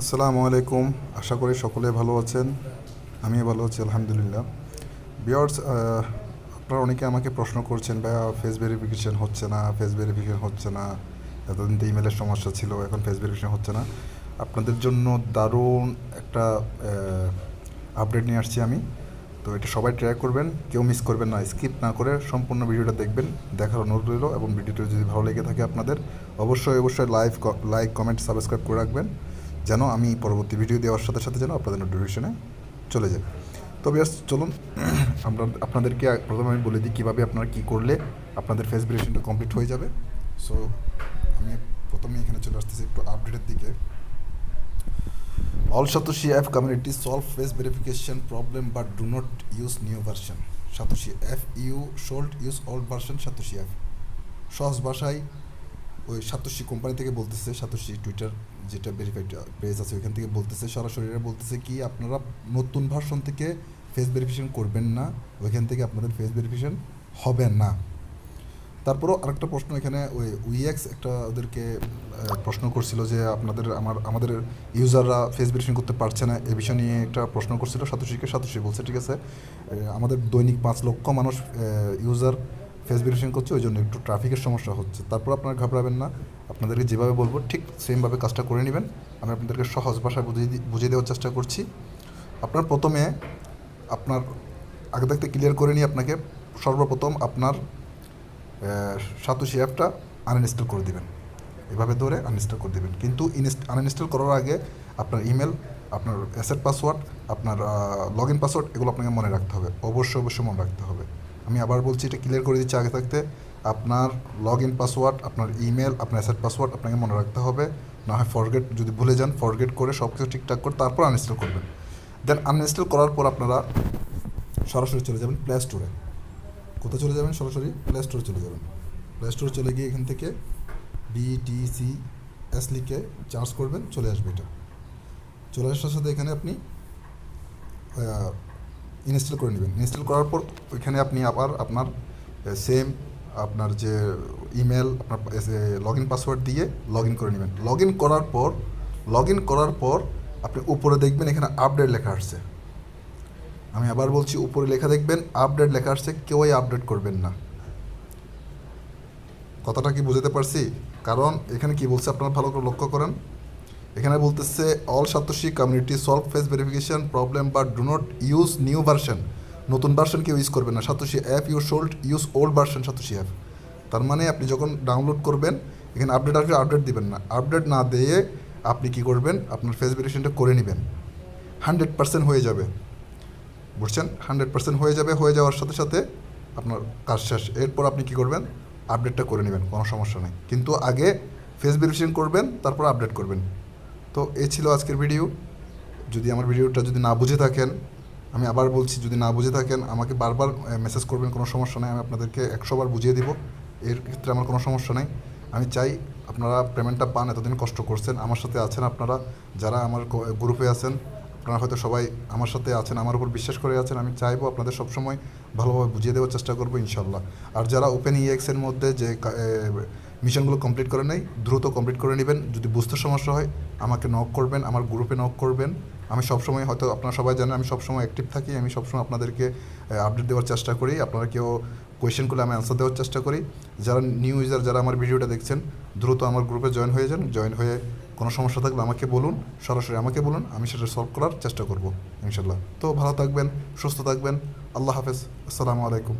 আসসালামু আলাইকুম। আশা করি সকলে ভালো আছেন। আমি ভালো আছি, আলহামদুলিল্লাহ। বিয়ার্স আপনারা অনেকে আমাকে প্রশ্ন করছেন, ভাইয়া ফেস ভেরিফিকেশন হচ্ছে না ফেস ভেরিফিকেশন হচ্ছে না? এতদিন তো ইমেলের সমস্যা ছিল, এখন ফেস ভেরিফিকেশন হচ্ছে না। আপনাদের জন্য দারুণ একটা আপডেট নিয়ে আসছি আমি। তো এটা সবাই ট্রাই করবেন, কেউ মিস করবেন না স্কিপ না করে সম্পূর্ণ ভিডিওটা দেখবেন, দেখার অনুরোধ রইল এবং ভিডিওটা যদি ভালো লেগে থাকে আপনাদের, অবশ্যই অবশ্যই লাইভ লাইক কমেন্ট সাবস্ক্রাইব করে রাখবেন। যেন আমি পরবর্তী ভিডিও দেওয়ার সাথে সাথে যেন আপনাদের নোটিফিকেশনে চলে যায়। তো বিয়াস চলুন, আমরা, আপনাদেরকে প্রথমে আমি বলে দিই কীভাবে আপনারা কী করলে আপনাদের ফেস ভেরিফিকেশনটা কমপ্লিট হয়ে যাবে। সো আমি প্রথমে এখানে চলে আসতেছি একটু আপডেটের দিকে। All Satoshi F community solve face verification problem but do not use new version Satoshi F you should use old version Satoshi F. সহজ ভাষায় ওই সাতোশি কোম্পানি থেকে বলতেছে, সাতোশি টুইটার যেটা ভেরিফাইড পেজ আছে, ওইখান থেকে বলতেছে, সরাসরি বলতেছে কি, আপনারা নতুন ভার্সন থেকে ফেস ভেরিফিকেশন করবেন না, ওইখান থেকে আপনাদের ফেস ভেরিফিকেশন হবে না। তারপরও আরেকটা প্রশ্ন এখানে, ওই উইএক্স একটা ওদেরকে প্রশ্ন করছিল যে আপনাদের, আমার, আমাদের ইউজাররা ফেস ভেরিফিকেশন করতে পারছে না, এ বিষয় নিয়ে একটা প্রশ্ন করছিল, সাতোশিকে সাতোশি বলছে, ঠিক আছে? আমাদের দৈনিক পাঁচ লক্ষ মানুষ ইউজার ফেস ভেরিফিকেশন করছে, ওই জন্য একটু ট্রাফিকের সমস্যা হচ্ছে। তারপর আপনারা ঘাবড়াবেন না। আপনাদেরকে যেভাবে বলব, ঠিক সেমভাবে কাজটা করে নেবেন। আমি আপনাদেরকে সহজ ভাষায় বুঝিয়ে বুঝিয়ে দেওয়ার চেষ্টা করছি। আপনার প্রথমে আপনার, আগে থাকতে ক্লিয়ার করে নিয়ে আপনাকে। সর্বপ্রথম আপনার সাতোশি অ্যাপটা আনইনস্টল করে দিবেন। এভাবে ধরে আনইনস্টল করে দিবেন। কিন্তু আনইনস্টল করার আগে আপনার ইমেল আপনার অ্যাসেট পাসওয়ার্ড আপনার লগ ইন পাসওয়ার্ড এগুলো আপনাকে মনে রাখতে হবে। অবশ্যই অবশ্যই মনে রাখতে হবে। আমি আবার বলছি, এটা ক্লিয়ার করে দিচ্ছি আগে থাকতে। আপনার লগ ইন পাসওয়ার্ড আপনার ইমেল আপনার অ্যাসেট পাসওয়ার্ড আপনাকে মনে রাখতে হবে। না হয় ফরগেট যদি ভুলে যান ফরগেট করে সব কিছু ঠিকঠাক করে তারপর আনইনস্টল করবেন। দেন আনইনস্টল করার পর আপনারা সরাসরি চলে যাবেন প্লে স্টোরে কোথায় চলে যাবেন সরাসরি? প্লে স্টোরে চলে যাবেন। প্লে স্টোরে চলে গিয়ে এখান থেকে বিটিসি এস লিখে চার্জ করবেন, চলে আসবে এটা। চলে আসার সাথে এখানে আপনি ইনস্টল করে নেবেন। ইনস্টল করার পর ওইখানে আপনি আবার আপনার সেম আপনার যে ইমেল আপনার লগ ইন পাসওয়ার্ড দিয়ে লগ ইন করে নেবেন। লগ ইন করার পর লগ ইন করার পর আপনি উপরে দেখবেন এখানে আপডেট লেখা আসছে। আমি আবার বলছি, উপরে লেখা দেখবেন আপডেট লেখা আসছে, কেউই আপডেট করবেন না। কথাটা কি বুঝতে পারছি? কারণ এখানে কি বলছে আপনারা ভালো করে লক্ষ্য করেন। এখানে বলতেছে all Satoshi community solve face verification problem বা do not use new version নতুন ভার্সন কেউ ইউজ করবেন না। Satoshi app you should use old version Satoshi app তার মানে আপনি যখন ডাউনলোড করবেন, এখানে আপডেট আসবে আপডেট দিবেন না। আপডেট না দিয়ে আপনি কি করবেন? আপনার ফেস ভেরিফিকেশনটা করে নেবেন। হান্ড্রেড পার্সেন্ট হয়ে যাবে। বুঝছেন? হান্ড্রেড পার্সেন্ট হয়ে যাবে। হয়ে যাওয়ার সাথে সাথে আপনার কাজ শেষ। এরপর আপনি কি করবেন? আপডেটটা করে নেবেন। কোনো সমস্যা নেই। কিন্তু আগে ফেস ভেরিফিকেশন করবেন, তারপর আপডেট করবেন। তো এ ছিল আজকের ভিডিও যদি আমার ভিডিওটা যদি না বুঝে থাকেন, আমি আবার বলছি, যদি না বুঝে থাকেন, আমাকে বারবার মেসেজ করবেন, কোনো সমস্যা নেই, আমি আপনাদেরকে একশোবার বুঝিয়ে দিব। এর ক্ষেত্রে আমার কোনো সমস্যা নেই। আমি চাই আপনারা পেমেন্টটা পান, এতদিন কষ্ট করছেন, আমার সাথে আছেন আপনারা, যারা আমার গ্রুপে আছেন, আপনারা হয়তো সবাই আমার সাথে আছেন, আমার উপর বিশ্বাস করে আছেন, আমি চাইব আপনাদের সবসময় ভালোভাবে বুঝিয়ে দেওয়ার চেষ্টা করব ইনশাল্লাহ আর যারা ওপেন ইএক্সের মধ্যে যে মিশনগুলো কমপ্লিট করে নেই, দ্রুত কমপ্লিট করে নেবেন। যদি বুঝতে সমস্যা হয়, আমাকে নক করবেন, আমার গ্রুপে নক করবেন। আমি সবসময় হয়তো আপনারা সবাই জানেন, আমি সবসময় অ্যাক্টিভ থাকি, আমি সবসময় আপনাদেরকে আপডেট দেওয়ার চেষ্টা করি। আপনারা কেউ কোয়েশ্চেন করলে আমি অ্যান্সার দেওয়ার চেষ্টা করি। যারা নিউ ইউজার যারা আমার ভিডিওটা দেখছেন, দ্রুত আমার গ্রুপে জয়েন হয়ে যান। জয়েন হয়ে কোনো সমস্যা থাকলে আমাকে বলুন, সরাসরি আমাকে বলুন, আমি সেটা সলভ করার চেষ্টা করব ইনশাল্লাহ তো ভালো থাকবেন, সুস্থ থাকবেন, আল্লাহ হাফেজ, আসসালামু আলাইকুম।